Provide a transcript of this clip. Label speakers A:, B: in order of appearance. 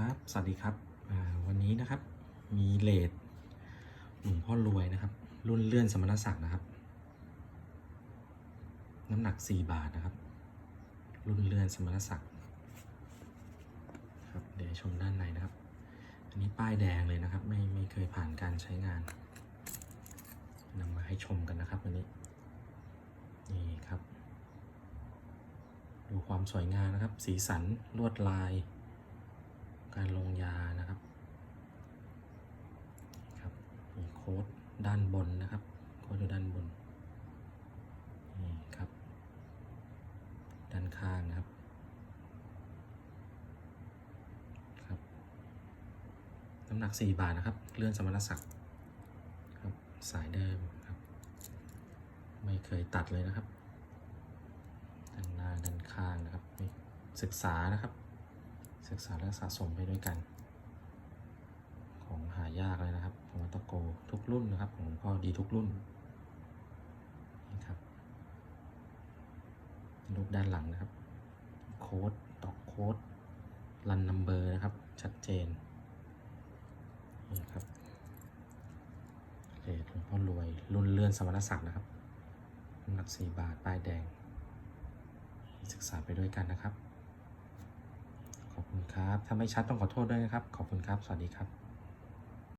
A: ครับ สวัสดีครับวันนี้นะครับ มีเลดหลวงพ่อรวยนะครับ รุ่นเลื่อนสมณศักดิ์นะครับ น้ำหนัก 4 บาทนะครับ รุ่นเลื่อนสมณศักดิ์ครับเดี๋ยวชมด้านในนะครับ อันนี้ป้ายแดงเลยนะครับ ไม่ไม่เคยผ่านการใช้งานนำมาให้ชมกันนะครับวันนี้นี่ครับ ดูความสวยงามนะครับ สีสันลวดลาย การลงยานะครับครับมีโค้ดด้านบนนะครับ โค้ดอยู่ด้านบนนี่ครับ ด้านข้างนะครับครับน้ำหนัก 4 บาทนะครับ เลื่อนสมณศักดิ์ครับสายเดิมครับ ไม่เคยตัดเลยนะครับด้านหน้าด้านข้างนะครับศึกษานะครับ ศึกษาและสะสมไปด้วยกัน ของหายากเลยนะครับของวัตโกทุกรุ่นนะครับ ของหลวงพ่อดีทุกรุ่นนี่ครับรูปด้านหลังนะครับ โค้ดตอกโค้ดรันนัมเบอร์นะครับ ชัดเจนนี่ครับเลทหลวงพ่อรวย รุ่นเลื่อนสมณศักดิ์นะครับน้ำหนักสี่บาทป้ายแดง ศึกษาไปด้วยกันนะครับ ถ้าไม่ชัดต้องขอโทษด้วยนะครับ ขอบคุณครับ สวัสดีครับ